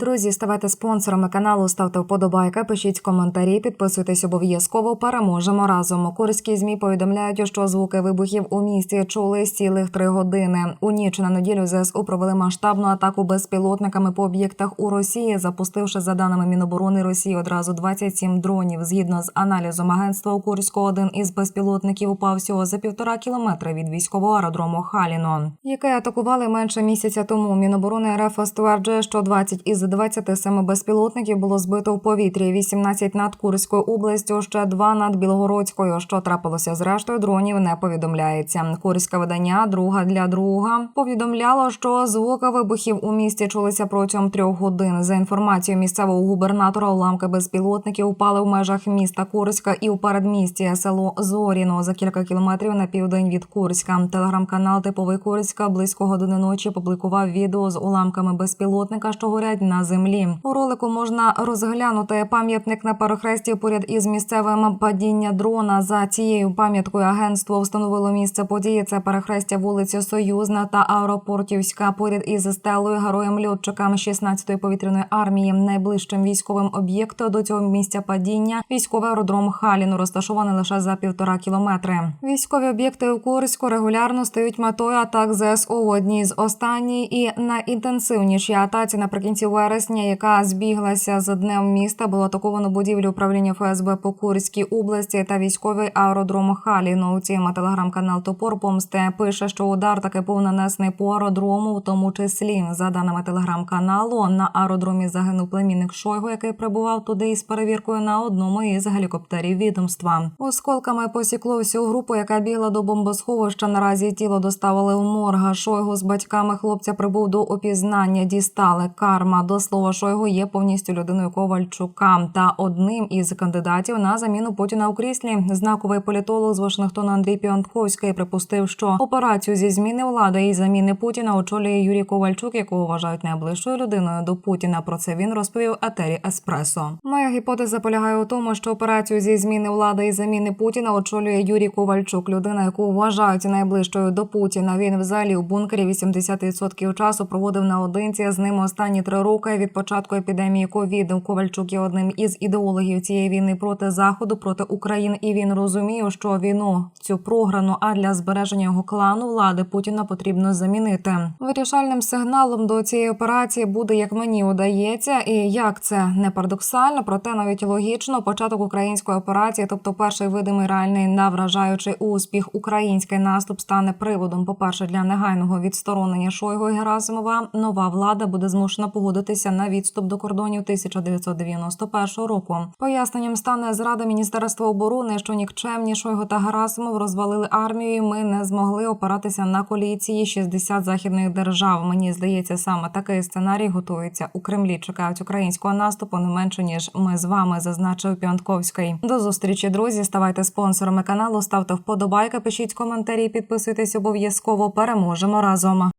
Друзі, ставайте спонсорами каналу, ставте вподобайка, пишіть коментарі, підписуйтесь обов'язково. Переможемо разом. Курські змі повідомляють, що звуки вибухів у місті чули цілих три години. У ніч на неділю ЗСУ провели масштабну атаку безпілотниками по об'єктах у Росії, запустивши за даними Міноборони Росії одразу 27 дронів. Згідно з аналізом агентства у Курську, один із безпілотників упав всього за півтора кілометра від військового аеродрому Халіно, яке атакували менше місяця тому. Міноборони РФ стверджує, що 20 із 27 безпілотників було збито в повітрі, 18 над Курською областю, ще два над Білогородською. Що трапилося з рештою дронів, не повідомляється. Курське видання друга для друга повідомляло, що звуки вибухів у місті чулися протягом трьох годин. За інформацією місцевого губернатора, уламки безпілотників упали в межах міста Курська і у передмісті село Зоріно за кілька кілометрів на південь від Курська. Телеграм-канал Типовий Курська близько години ночі публікував відео з уламками безпілотника, що горять на землі. У ролику можна розглянути пам'ятник на перехресті поряд із місцевим падіння дрона. За цією пам'яткою агентство встановило місце події. Це перехрестя вулиці Союзна та Аеропортівська поряд із стелою героям льотчикам 16-ї повітряної армії. Найближчим військовим об'єктом до цього місця падіння військовий аеродром Халіну розташований лише за півтора кілометри. Військові об'єкти у Курську регулярно стають метою атак ЗСУ в одній з останній і найінтенсивнішій атаці наприкінці вересня, яка збіглася з днем міста, було атаковано будівлю управління ФСБ по Курській області та військовий аеродром Халіно. У цьому телеграм-канал Топор Помсте пише, що удар таки був нанесений по аеродрому, в тому числі за даними телеграм-каналу. На аеродромі загинув племінник Шойгу, який прибував туди із перевіркою на одному із гелікоптерів відомства. Осколками посікло всю групу, яка бігла до бомбосховища. Наразі тіло доставили у морга. Шойгу з батьками хлопця прибув до опізнання. Дістали карма. До слова Шойгу є повністю людиною Ковальчука та одним із кандидатів на заміну Путіна у кріслі. Знаковий політолог з Вашингтона Андрій Піонтковський припустив, що операцію зі зміни влади і заміни Путіна очолює Юрій Ковальчук, якого вважають найближчою людиною до Путіна. Про це він розповів етері Еспресо. Моя гіпотеза полягає у тому, що операцію зі зміни влади і заміни Путіна очолює Юрій Ковальчук, людина, яку вважають найближчою до Путіна. Він взагалі у бункері 80% часу проводив наодинці з ним останні три роки від початку епідемії ковіду. Ковальчук є одним із ідеологів цієї війни проти заходу, проти України, і він розуміє, що війну цю програну, а для збереження його клану влади Путіна потрібно замінити. Вирішальним сигналом до цієї операції буде, як мені удається, і як це не парадоксально, проте навіть логічно початок української операції, тобто перший видимий реальний навражаючий успіх, український наступ стане приводом. По перше, для негайного відсторонення Шойгу і Герасимова нова влада буде змушена погодитися на відступ до кордонів 1991 року. Поясненням стане зрада Міністерства оборони, що нікчемні Шойгу та Герасимов розвалили армію. і Ми не змогли опиратися на коаліції 60 західних держав. Мені здається, саме такий сценарій готується у Кремлі. Чекають українського наступу не менше ніж ми з вами, зазначив Піонтковський. До зустрічі, друзі. Ставайте спонсорами каналу, ставте вподобайка, пишіть коментарі, підписуйтесь обов'язково. Переможемо разом.